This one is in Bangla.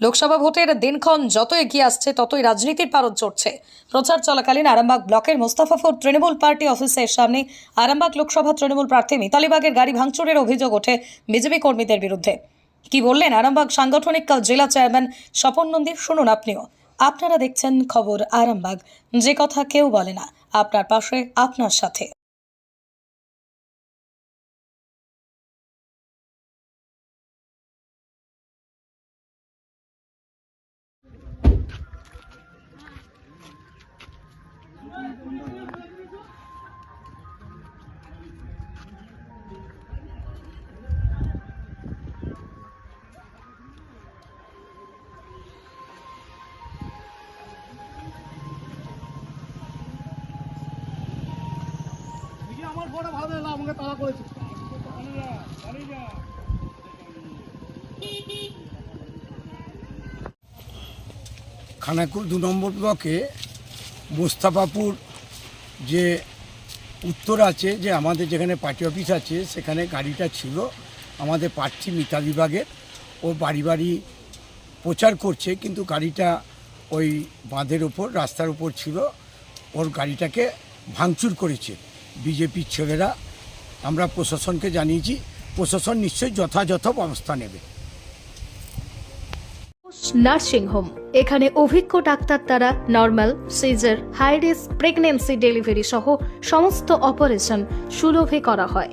লোকসভা ভোটের দিনক্ষণ যত এগিয়ে আসছে, ততই রাজনীতির পারদ চড়ছে। প্রচার চলাকালীন আরামবাগ ব্লকের মোস্তাফাপুর তৃণমূল পার্টি অফিসের সামনে আরামবাগ লোকসভা তৃণমূল প্রার্থী মিতালিবাগের গাড়ি ভাঙচুরের অভিযোগ ওঠে বিজেপি কর্মীদের বিরুদ্ধে। কি বললেন আরামবাগ সাংগঠনিক জেলা চেয়ারম্যান স্বপন নন্দী শুনুন আপনিও। আপনারা দেখছেন খবর আরামবাগ। যে কথা কেউ বলে না, আপনার পাশে, আপনার সাথে। আমাকে তাড়া করেছে। খানাকুর দু নম্বর ব্লকে মোস্তাফাপুর যে উত্তর আছে, যে আমাদের যেখানে পার্টি অফিস আছে, সেখানে গাড়িটা ছিল। আমাদের প্রার্থী মিতা বিভাগের। ও বাড়ি বাড়ি প্রচার করছে, কিন্তু গাড়িটা ওই বাঁধের ওপর, রাস্তার উপর ছিল। ওর গাড়িটাকে ভাঙচুর করেছে। বিজেপির ছেলেরা আমরা প্রশাসনকে জানিয়েছি, প্রশাসন নিশ্চয়ই যথাযথ ব্যবস্থা নেবে। নার্সিং হোম, এখানে অভিজ্ঞ ডাক্তার দ্বারা normal, caesar, high risk pregnancy delivery সহ সমস্ত অপারেশন সুলভে করা হয়।